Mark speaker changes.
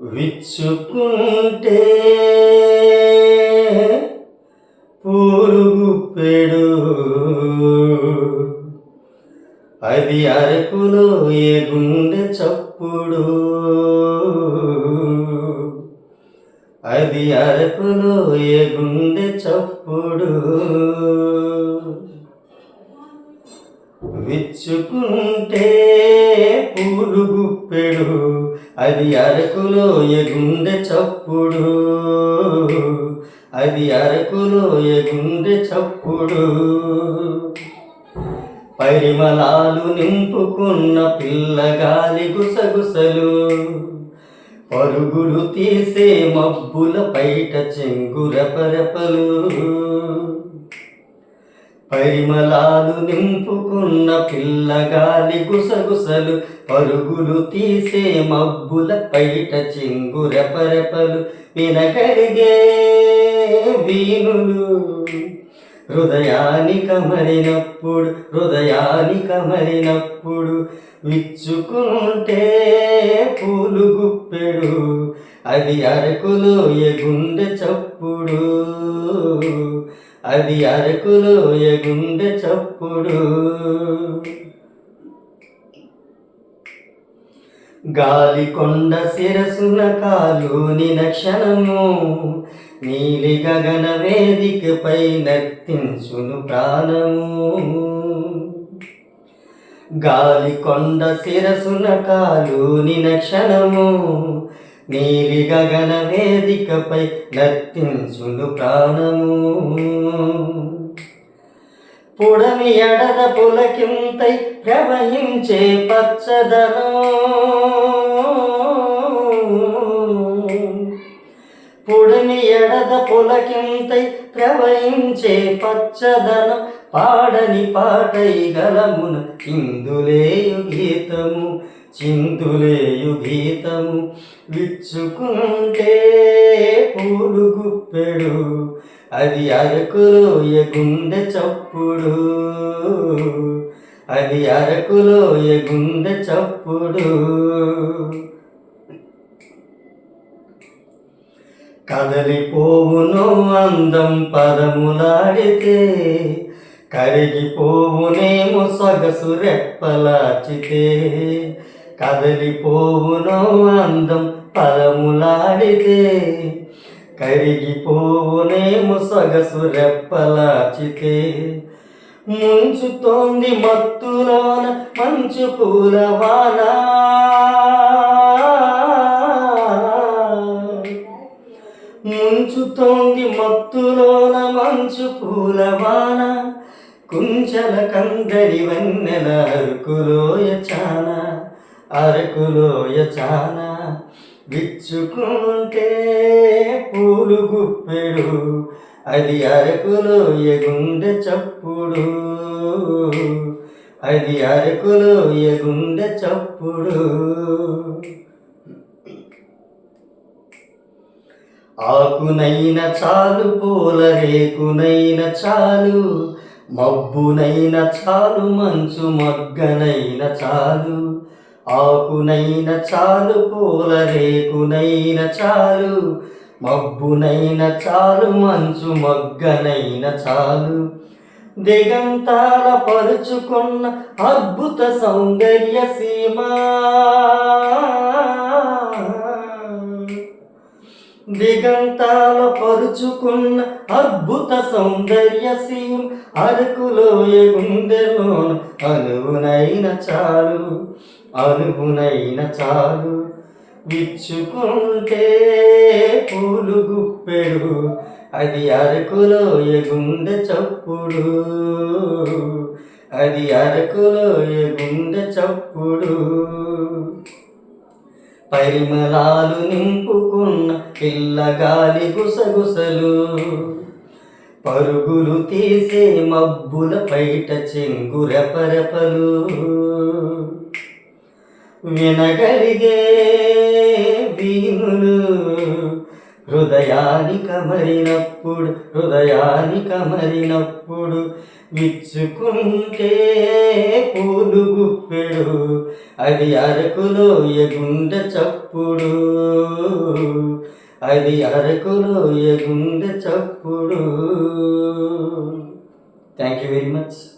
Speaker 1: విచ్చుకుంటే పూరుగు పెడు. అది అరకులో ఏ గుండె చప్పుడు. అది అరకులో ఏ గుండె చప్పుడు. విచ్చుకుంటే పూరుగు పెడు. అది అరకులో ఏ గుండె చప్పుడు. అది అరకులో ఏ గుండె చప్పుడు. పరిమళాలు నింపుకున్న పిల్లగాలి గుసగుసలు. పరుగులు తీసే మబ్బుల పైట చెంగురపరపలు పరిమళాలు నింపుకున్న పిల్లగాలి గుసగుసలు పరుగులు తీసే మబ్బుల పైట చెంగురపరపలు వినగలిగే వీణులు. హృదయాని కమరినప్పుడు హృదయాని కమరినప్పుడు విచ్చుకుంటే పూలు గుప్పెడు అది అరకులో ఎగుండె చప్పుడు. అది అరకులో ఎగుండె చప్పుడు. గాలి కొండ శిరసున కాలుని నక్షణము. నీలి గగన వేదికపై నర్తించును ప్రాణము. గాలి కొండ శిరసున కాలుని నక్షణము. నీలి గగన వేదికపై నర్తించును ప్రాణము. పుడమి ఎడద పులకింతై ప్రవహించే పచ్చదనం. పుడమి ఎడద పులకింతై ప్రవహించే పచ్చదనం. పాడని పాటై గలమున చిందులేయు గీతము. చింతులేయు గీతము విచ్చుకుంటే పూలు గుప్పెడు. అది అరకులోయ గుండె చప్పుడు. అది అరకులోయ గుండె చప్పుడు. కదలిపోవును అందం పదములాడితే కరిగిపోవునేమో సొగసు రెప్పలాచితే. కదలిపోవును అందం పదములాడితే కరిగిపోవునేమో సొగసు రెప్పలాచితే. ముంచుతోంది మత్తులోన మంచు పూలవానా. ముంచుతోంది మత్తులోన మంచు పూలవాన. కుంచల కందరి వన్నెల అరుకులోయ చానా. అరకులోయ చానా విచ్చుకుంటే పూలు గుప్పెడు. అది అరకులోయ గుండె చప్పుడు. అది అరకులోయ గుండె చప్పుడు. ఆకునైన చాలు పూల రేకునైన చాలు మబ్బునైన చాలు మంచు మగ్గనైన చాలు. ఆకునైన చాలు పూల రేకునైన చాలు మబ్బునైన చాలు మంచు మగ్గనైన చాలు. దిగంతాల పరుచుకున్న అద్భుత సౌందర్య సీమా. దిగంతాల పరుచుకున్న అద్భుత సౌందర్య సీమ. అరకులో గుండెలోన అనువునైన చాలు. అనువునైన చాలు విచ్చుకుంటే పూలు గుప్పెడు అది అరకులో ఎగుండె చప్పుడు. అది అరకులో ఎగుండె చప్పుడు. పరిమళాలు నింపుకున్న పిల్లగాలి గుసగుసలు పరుగులు తీసే మబ్బుల పైట చెంగురెపరెపలు వినగలిగే వీణులు హృదయాని కమరినప్పుడు హృదయాని కమరినప్పుడు విచ్చుకుంటే పూలు గుప్పెడు అది అరకులో ఎగుండ చప్పుడు. అది అరకులో ఎగుండ చప్పుడు. Thank you very much